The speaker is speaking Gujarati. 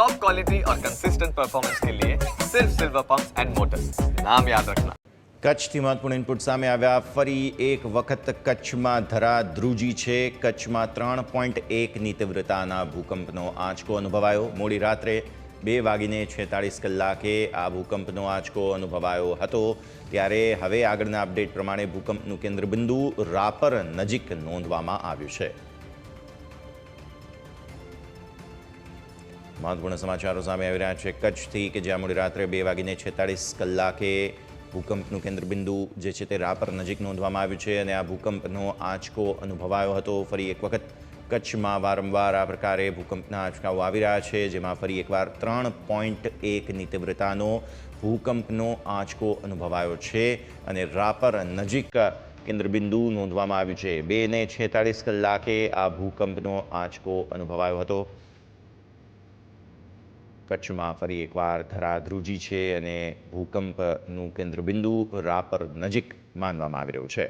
टॉप क्वालिटी और कंसिस्टेंट परफॉर्मेंस के लिए सिर्फ सिल्वर पंप एंड मोटर्स नाम याद रखना કચ્છથી મહત્વપૂર્ણ ઇનપુટ સામે આવ્યા ફરી એક વખત કચ્છમાં ધરા ધ્રુજી છે કચ્છમાં ત્રણ પોઈન્ટ એકની તીવ્રતાના ભૂકંપનો આંચકો અનુભવાયો મોડી રાત્રે બે વાગીને છેતાળીસ કલાકે આ ભૂકંપનો આંચકો અનુભવાયો હતો ત્યારે હવે આગળના અપડેટ પ્રમાણે ભૂકંપનું કેન્દ્રબિંદુ રાપર નજીક નોંધવામાં આવ્યું છે મહત્વપૂર્ણ સમાચારો સામે આવી રહ્યા છે. કચ્છથી કે જ્યાં મોડી રાત્રે બે વાગીને છેતાળીસ કલાકે ભૂકંપનું કેન્દ્રબિંદુ જે છે તે રાપર નજીક નોંધવામાં આવ્યું છે અને આ ભૂકંપનો આંચકો અનુભવાયો હતો. ફરી એક વખત કચ્છમાં વારંવાર આ પ્રકારે ભૂકંપના આંચકાઓ આવી રહ્યા છે, જેમાં ફરી એકવાર ત્રણ પોઈન્ટ એકની તીવ્રતાનો ભૂકંપનો આંચકો અનુભવાયો છે અને રાપર નજીક કેન્દ્રબિંદુ નોંધવામાં આવ્યું છે. બે ને છેતાળીસ કલાકે આ ભૂકંપનો આંચકો અનુભવાયો હતો. કચ્છમાં ફરી એકવાર ધરાધ્રુજી છે અને ભૂકંપનું કેન્દ્રબિંદુ રાપર નજીક માનવામાં આવી રહ્યું છે.